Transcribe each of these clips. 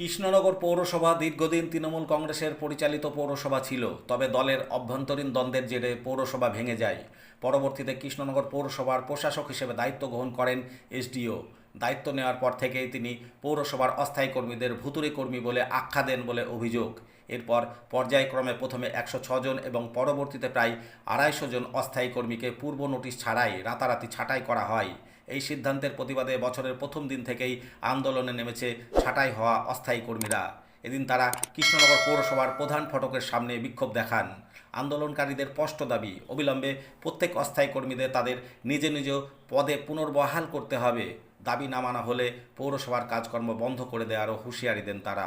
কৃষ্ণনগর পৌরসভা দীর্ঘদিন তৃণমূল কংগ্রেসের পরিচালিত পৌরসভা ছিল, তবে দলের অভ্যন্তরীণ দ্বন্দ্বের জেরে পৌরসভা ভেঙে যায়। পরবর্তীতে কৃষ্ণনগর পৌরসভার প্রশাসক হিসেবে দায়িত্ব গ্রহণ করেন এসডিও। দায়িত্ব নেওয়ার পর থেকেই তিনি পৌরসভার অস্থায়ী কর্মীদের ভুতুরে কর্মী বলে আখ্যা দেন বলে অভিযোগ। এরপর পর্যায়ক্রমে প্রথমে একশো জন এবং পরবর্তীতে প্রায় আড়াইশো জন অস্থায়ী কর্মীকে পূর্ব নোটিশ ছাড়াই রাতারাতি ছাঁটাই করা হয়। এই সিদ্ধান্তের প্রতিবাদে বছরের প্রথম দিন থেকেই আন্দোলনে নেমেছে ছাঁটাই হওয়া অস্থায়ী কর্মীরা। এদিন তারা কৃষ্ণনগর পৌরসভার প্রধান ফটকের সামনে বিক্ষোভ দেখান। আন্দোলনকারীদের স্পষ্ট দাবি, অবিলম্বে প্রত্যেক অস্থায়ী কর্মীদের তাদের নিজ নিজ পদে পুনর্বহাল করতে হবে। দাবি না মানা হলে পৌরসভার কাজকর্ম বন্ধ করে দেওয়ারও হুঁশিয়ারি দেন তারা।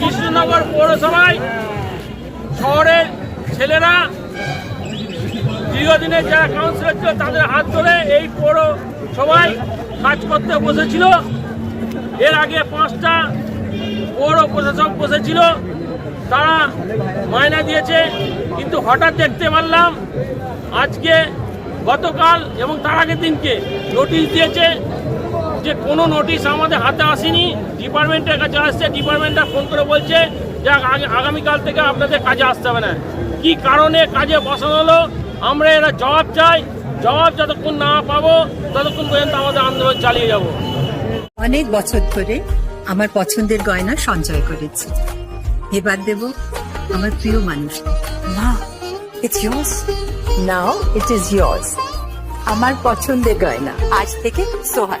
কৃষ্ণনগর পৌরসভায় শহরের ছেলেরা দীর্ঘদিনের যারা কাউন্সিলর ছিল, তাদের হাত ধরে এই পৌরসভায় কাজ করতে বসেছিল। এর আগে পাঁচটা পৌর প্রশাসক বসেছিল। তারা মায়না দিয়েছে, কিন্তু হঠাৎ দেখতে পারলাম, আজকে গতকাল এবং তার আগের দিনকে নোটিশ দিয়েছে। যে কোনো নোটিশ আমাদের হাতে আসেনি। ডিপার্টমেন্টের কাছে আসছে ডিপার্টমেন্টটা ফোন করে বলছে যে আগ- আগামীকাল থেকে আপনাদের কাজে আসতে হবে না। কি কারণে কাজে বসানো হলো? আমরা এরা জবাব চাই। জবাব যতক্ষণ না পাবো ততক্ষণ পর্যন্ত আমাদের আন্দোলন চালিয়ে যাব। অনেক বছর ধরে আমার পছন্দের গয়না সঞ্চয় করেছি। এবার দেব আমার প্রিয় মানুষ। না it's yours. Now it is yours. আমার পছন্দের গয়না। আজ থেকে Sohan